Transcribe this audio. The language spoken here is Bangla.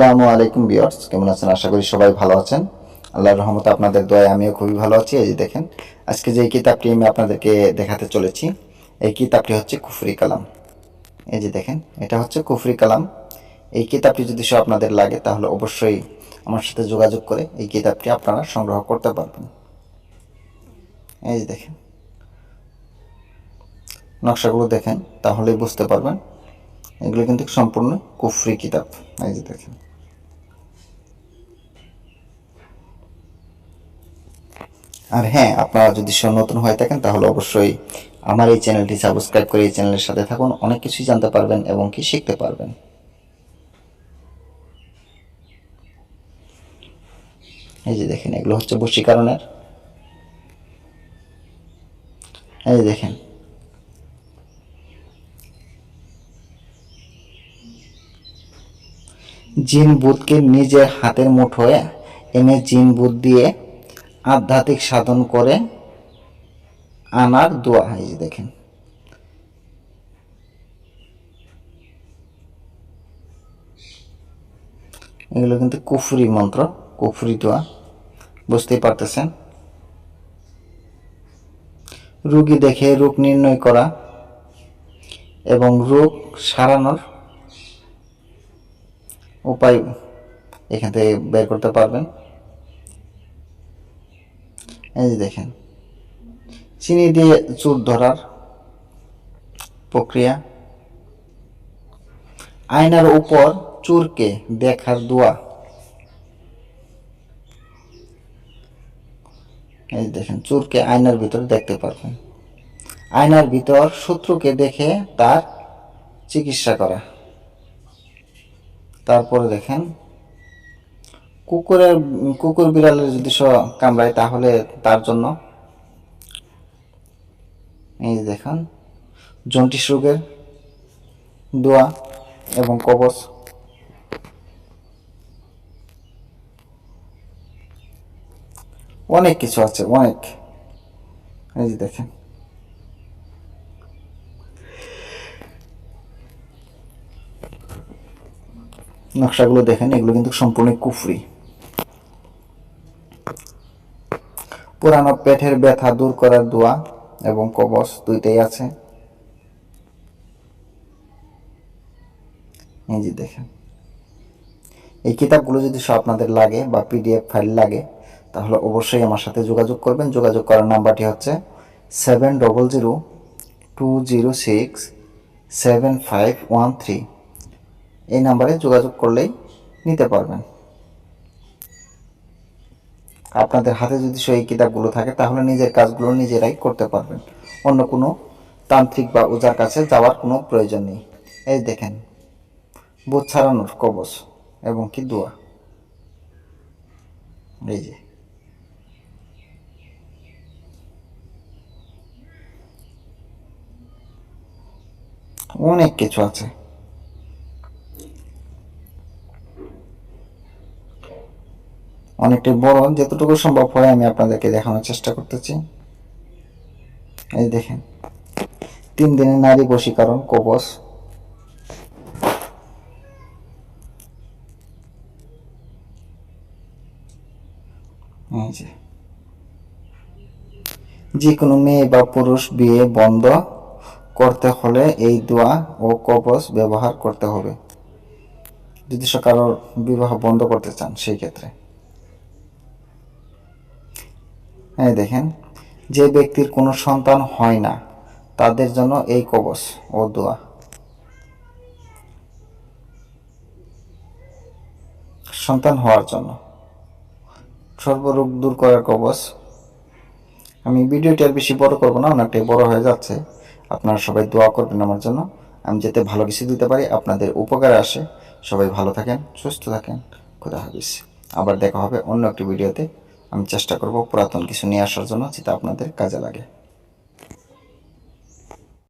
আসসালামু আলাইকুম বিয়ার্স কেমন আছেন? আশা করি সবাই ভালো আছেন। আল্লাহর রহমতে আপনাদের দয়ায় আমিও খুবই ভালো আছি। এই যে দেখেন, আজকে যে কিতাবটি আমি আপনাদেরকে দেখাতে চলেছি, এই কিতাবটি হচ্ছে কুফরি কালাম। এই যে দেখেন, এটা হচ্ছে কুফরি কালাম। এই কিতাবটি যদি সে আপনাদের লাগে, তাহলে অবশ্যই আমার সাথে যোগাযোগ করে এই কিতাবটি আপনারা সংগ্রহ করতে পারবেন। এই যে দেখেন, নকশাগুলো দেখেন, তাহলেই বুঝতে পারবেন। এগুলো কিন্তু সম্পূর্ণ কুফরি কিতাব। এই যে দেখেন। আর হ্যাঁ আপনারা যদি সে নতুন হয়ে থাকেন, তাহলে অবশ্যই আমার এই চ্যানেলটি সাবস্ক্রাইব করে এই চ্যানেলের সাথে থাকুন। অনেক কিছুই জানতে পারবেন এবং কি শিখতে পারবেন। এই যে দেখেন, এগুলো হচ্ছে বশীকরণের। এই যে দেখেন। জিন বুধকে নিজের হাতের মুঠোয় এনে জিন বুধ দিয়ে আধ্যাত্মিক সাধন করে আনার দোয়া এই যে দেখেন। এগুলো কিন্তু কুফরি মন্ত্র, কুফরি দোয়া। বুঝতেই পারতেছেন? রুগী দেখে রোগ নির্ণয় করা এবং রোগ সারানোর উপায় এখান থেকে বের করতে পারবেন। এই যে দেখেন, চিনি দিয়ে চুর ধরার প্রক্রিয়া, আয়নার উপর চুরকে দেখার দোয়া। এই দেখেন, চুরকে আয়নার ভিতর দেখতে পারবেন। আয়নার ভিতর শত্রুকে দেখে তার চিকিৎসা করা। তারপরে দেখেন কুকুরের, কুকুর বিড়ালের যদি কামড়ায় তাহলে তার জন্য? এই দেখেন, জন্টিস রোগের দোয়া এবং কবচ। অনেক কিছু আছে, অনেক। এই যে দেখেন। নকশাগুলো দেখেন, এগুলো কিন্তু সম্পূর্ণ কুফরি। পুরানো পেটের ব্যথা দূর করার দোয়া এবং কবচ দুইটাই আছে। এই দেখেন। এই কিতাবগুলো যদি সব আপনাদের লাগে বা পিডিএফ ফাইল লাগে, তাহলে অবশ্যই আমার সাথে যোগাযোগ করবেন। যোগাযোগ করার নাম্বারটি হচ্ছে seven double zero two zero six seven five one three. এই নাম্বারে যোগাযোগ করলেই নিতে পারবেন। আপনাদের হাতে যদি সেই কিতাবগুলো থাকে, তাহলে নিজের কাজগুলো নিজেরাই করতে পারবেন। অন্য কোনো তান্ত্রিক বা ওজার কাছে যাওয়ার কোনো প্রয়োজন নেই। এই দেখেন বোধ ছাড়ানোর কবচ এবং কি দোয়া। এই যে। অনেক কিছু আছে। অনেকটাই বড় যতটুকু সম্ভব হয় আমি আপনাদেরকে দেখানোর চেষ্টা করতেছি। এই দেখেন। তিন দিনের নারী বশীকরণ কবচ যে। কোনো মেয়ে বা পুরুষ বিয়ে বন্ধ করতে হলে এই দোয়া ও কবচ ব্যবহার করতে হবে। যদি সে কারোর বিবাহ বন্ধ করতে চান, সেই ক্ষেত্রে। এই দেখেন, যে ব্যক্তির কোনো সন্তান হয় না, তাদের জন্য এই কবচ ও দোয়া। সন্তান হওয়ার জন্য। সর্বরোগ দূর করার কবচ। আমি ভিডিওটি আর বেশি বড় করব না, অনেকটাই বড় হয়ে যাচ্ছে। আপনারা সবাই দোয়া করবেন আমার জন্য। আমি যাতে ভালো কিছু দিতে পারি, আপনাদের উপকারে আসে। সবাই ভালো থাকেন, সুস্থ থাকেন। খুদা হাফিজ। আবার দেখা হবে অন্য একটি ভিডিওতে। আমি চেষ্টা করব পুরাতন কিছু নিয়ে আসার জন্য যেটা আপনাদের কাজে লাগে।